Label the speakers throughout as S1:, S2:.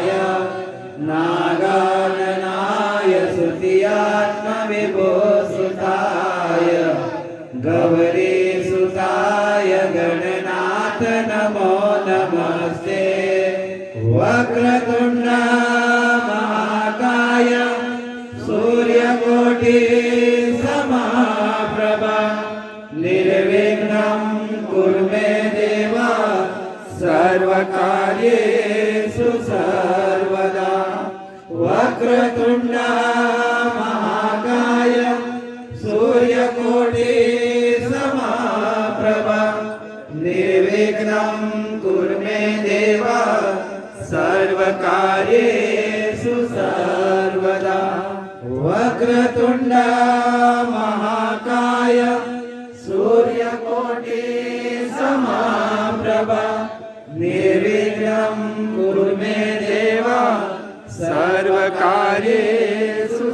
S1: सुताय नागाननाय सुतियात्मविभो सुताय गौरी सुताय गणनाथ नमो नमस्ते। वक्रतुण्ड महाकाय सूर्यकोटि વિઘ્નમ કુર્મે દેવ સર્વકાર્યેષુ સર્વદા વક્રતુંડ મહાકાય સૂર્યકોટિ સમાપ્રભા નિર્વિઘ્નમ કુરુ મે દેવ સર્વકાર્યેષુ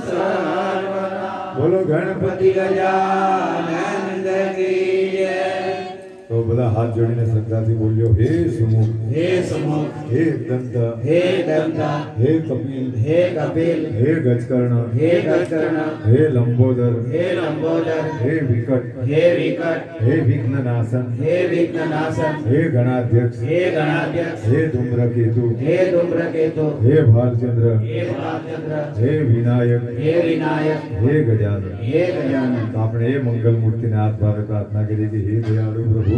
S1: સર્વદા
S2: બોલો ગણપતિ
S1: ગજાનંદ કી
S2: તો બધા હાથ જોડીને શ્રદ્ધાથી બોલ્યો હે સુમુખ
S1: હે સુમુખ
S2: હે દંત
S1: હે દંત
S2: હે કપિલ
S1: હે કપિલ
S2: હે ગજકર્ણ
S1: હે ગજકર્ણ
S2: હે લંબોદર
S1: હે લંબોદર
S2: હે વિકટ
S1: હે વિકટ
S2: હે વિઘ્નનાશન
S1: હે વિઘ્નનાશન
S2: હે ગણાધ્યક્ષ
S1: હે ગણાધ્યક્ષ
S2: હે ધૂમ્રકેતુ
S1: હે ધૂમ્રકેતુ
S2: હે ભાલચંદ્ર
S1: હે ભાલચંદ્ર
S2: હે વિનાયક
S1: હે વિનાયક
S2: હે ગજાનન.
S1: હે ગજાનન.
S2: આપણે એ મંગલ મૂર્તિને હાથ ભાવે પ્રાર્થના કરી કે હે દયાળુ પ્રભુ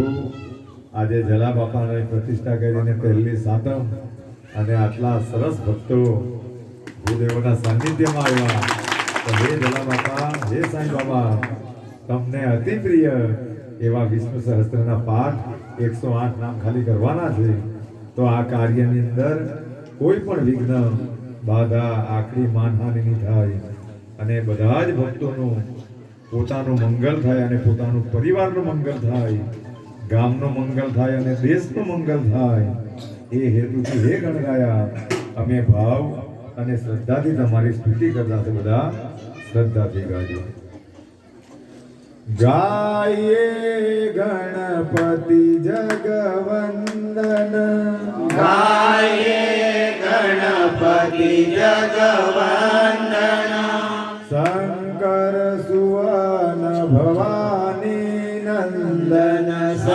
S2: આજે જલા બાપાને પ્રતિષ્ઠા કરીને પહેલી સાતમ અને આટલા સરસ ભક્તો ભૂદેવોના સાનિધ્યમાં આવ્યા. તો હે જલા બાપા, હે સાંઈ બાબા, તમને અતિ પ્રિય એવા વિષ્ણુ સહસ્ત્રના પાઠ એકસો આઠ નામ ખાલી કરવાના છે. તો આ કાર્યની અંદર કોઈ પણ વિઘ્ન, બાધા આખરી માનહાનિ નહીં થાય. અને બધા જ ભક્તોનું પોતાનું મંગલ થાય અને પોતાનું પરિવારનું મંગલ થાય. ગામનું મંગલ થાય અને દેશનું મંગલ થાય. એ હેતુથી હે ગણગાયા. અમે ભાવ અને શ્રદ્ધાથી તમારી સ્તુતિ કરતા છે બધા. શ્રદ્ધાથી ગાજો. ગાયે ગણપતિ જગવંદન.
S1: ગાયે ગણપતિ જગવંદન.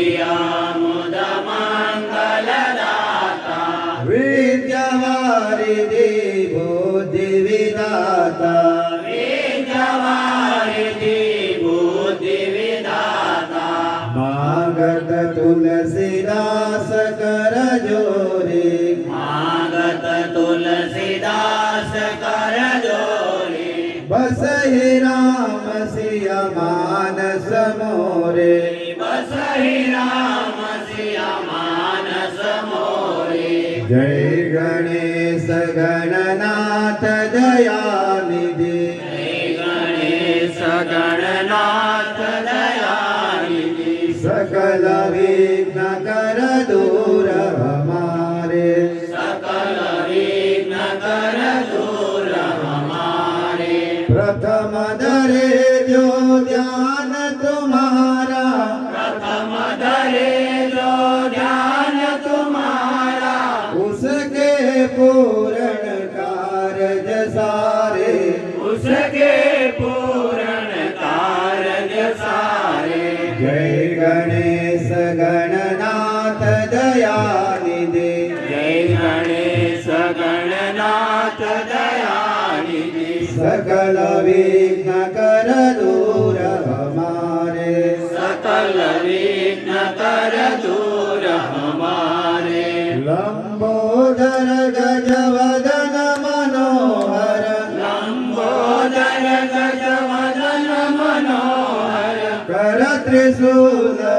S1: मोद विवारि देवो देविदाता। विवारि देवो देविदाता। माग तुलसीदासकरजोरे मा ग तुलसी दासरजोरे बसहिरामशिया मानसमोरे सही राम સકે પૂરણ કાર્ય સારે જય ગણેશ ગણનાથ દયાનિધિ જય ગણેશ ગણનાથ દયાનિધિ સકલ વિઘ્ન કર દૂર હમારે સકલ વિઘ્ન કર દૂર હમારે લંબોદર कर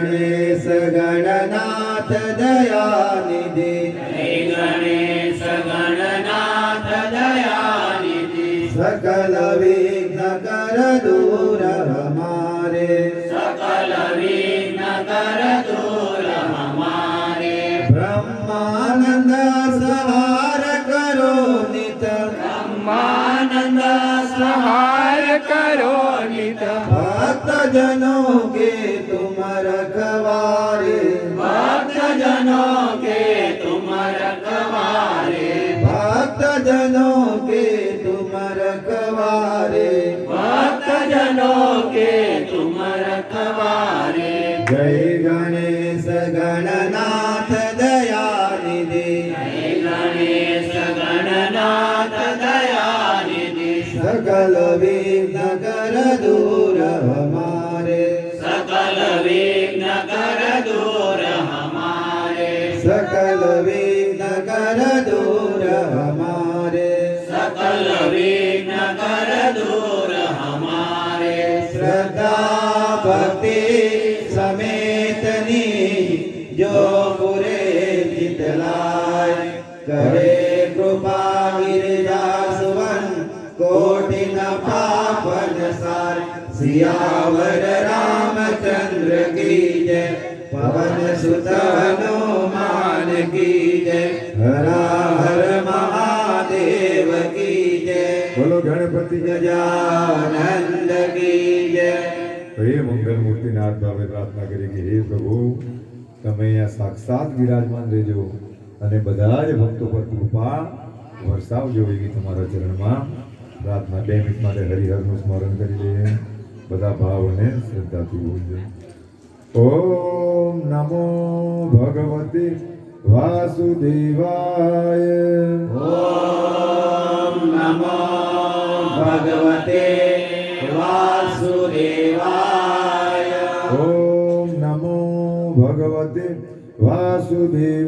S1: ગણેશ ગણનાથ દયાનિધિ ગણેશ
S3: ગણનાથ દયાનિધિ સકલ વિઘ્ન
S1: કર દૂર હમારે સકલ વિઘ્ન
S3: કર દૂર હમારે બ્રહ્માનંદ સહાર
S1: કરો નિત બ્રહ્માનંદ સહાર
S3: કરો નિત ભક્ત જનો
S1: કે जनों के तुम रखवारे जय गणेश गणनाथ दयानिधि
S3: जय गणेश गणनाथ दयानिधि
S1: सकल विघ्न कर दूर हमारे
S3: सकल विघ्न कर दूर हमारे
S1: सकल विघ्न कर दूर હરે કૃપા ગિરદાસવન કોટિ ન પાપન સાર સિયાવર રામચંદ્ર કી જય પવન સુત હનુમાન કી જય હરા હર મહાદેવ કી જય
S2: બોલો ગણપતિ
S1: ગજાનંદ કી જય
S2: હે મંગલ મૂર્તિનાથ ભાવે પ્રાર્થના કરી કે હે પ્રભુ તમે અહીંયા સાક્ષાત વિરાજમાન રહેજો. અને બધા જ ભક્તો પર કૃપા વરસાવજો એવી તમારા ચરણમાં. પ્રાર્થના બે મિનિટ માટે હરિહરનું સ્મરણ કરી લઈએ બધા ભાવ અને શ્રદ્ધાથી બોલજો. ઓમ નમો ભગવતી વાસુદેવાય.
S1: ઓમ નમો ભગવતે વાસુદેવાય.
S2: ઓમ નમો ભગવતે વાસુદેવાય.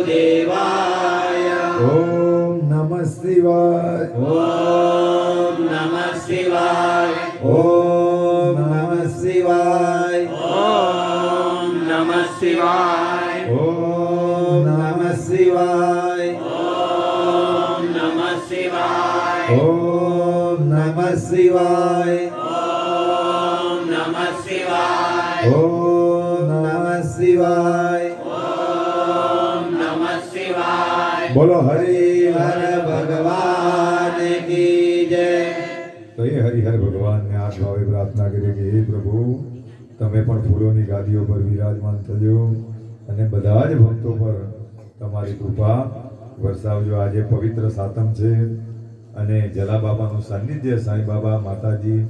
S1: વાસુદેવાય
S2: ઓમ નમઃ શિવાય
S1: ઓમ નમઃ શિવાય ઓમ નમઃ શિવાય
S3: ઓમ નમઃ શિવાય
S2: ઓમ
S1: નમઃ શિવાય
S3: ઓમ નમઃ શિવાય
S2: ઓમ
S1: નમઃ શિવાય
S3: ઓમ નમઃ શિવાય
S1: ઓમ
S2: બોલો હરિ
S1: હર ભગવાન કી જય.
S2: તો એ હરિહર ભગવાનને આ ભાવે પ્રાર્થના કરીએ કે હે પ્રભુ તમે પણ ફૂલોની ગાદીઓ પર વિરાજમાન થજો અને બધા જ ભક્તો પર તમારી કૃપા વરસાવજો. આજે પવિત્ર સાતમ છે અને જલા બાબાનું સાનિધ્ય સાંઈ બાબા માતાજી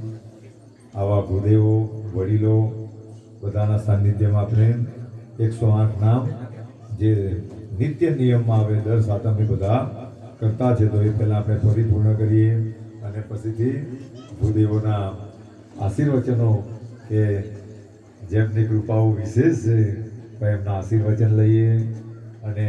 S2: આવા ભૂદેવો વડીલો બધાના સાનિધ્યમાં આપણે એકસો આઠ નામ જે નિત્ય નિયમમાં આવે દર સાતમે બધા કરતા છે. તો એ પહેલાં આપણે પરિપૂર્ણ કરીએ અને પછીથી ભૂદેવોના આશીર્વચનો કે જેમની કૃપાઓ વિશેષ છે એમના આશીર્વચન લઈએ અને